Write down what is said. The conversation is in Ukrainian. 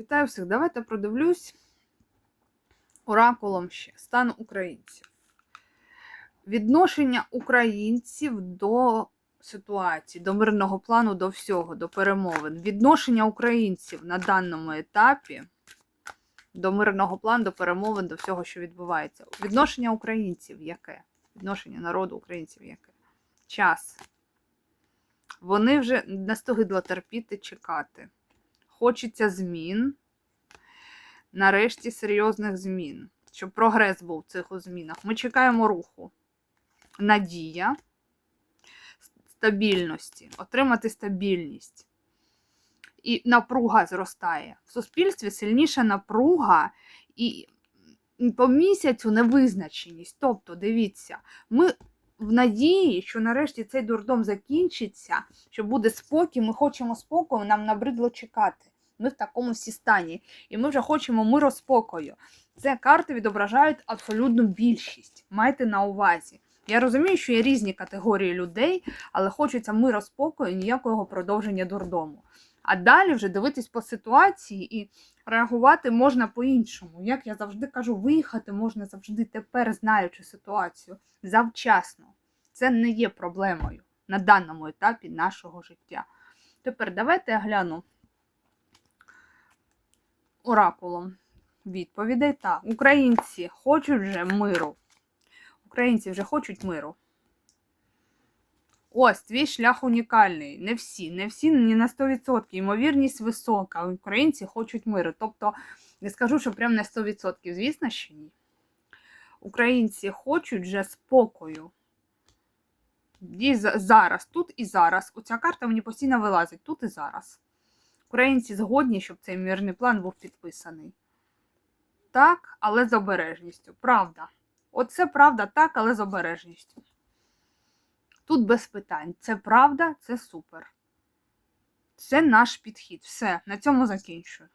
Вітаю всіх! Давайте продивлюсь оракулом ще стан українців. Відношення українців до ситуації, до мирного плану, до всього, до перемовин. Відношення українців на даному етапі до мирного плану, до перемовин, до всього, що відбувається. Відношення українців яке? Відношення народу українців яке? Час. Вони вже настогидло терпіти, чекати. Хочеться змін, нарешті серйозних змін, щоб прогрес був в цих змінах. Ми чекаємо руху, надія, стабільності, отримати стабільність. І напруга зростає. В суспільстві сильніша напруга і по місяцю невизначеність. Тобто, дивіться, ми в надії, що нарешті цей дурдом закінчиться, що буде спокій, ми хочемо спокою, нам набридло чекати. Ми в такому всі стані. І ми вже хочемо миру спокою. Це карти відображають абсолютну більшість. Майте на увазі. Я розумію, що є різні категорії людей, але хочеться миру спокою ніякого продовження дурдому. А далі вже дивитись по ситуації і реагувати можна по-іншому. Як я завжди кажу, виїхати можна завжди тепер, знаючи ситуацію завчасно. Це не є проблемою на даному етапі нашого життя. Тепер давайте я гляну оракулом відповідей. Так, українці хочуть вже миру. Українці вже хочуть миру. Ось, твій шлях унікальний. Не всі, не всі, не на 100%. Ймовірність висока. Українці хочуть миру. Тобто, не скажу, що прям на 100%. Звісно, що ні. Українці хочуть вже спокою. І зараз, тут і зараз. Оця карта мені постійно вилазить тут і зараз. Українці згодні, щоб цей мирний план був підписаний. Так, але з обережністю. Правда. Оце правда, так, але з обережністю. Тут без питань. Це правда, це супер. Це наш підхід. Все, на цьому закінчую.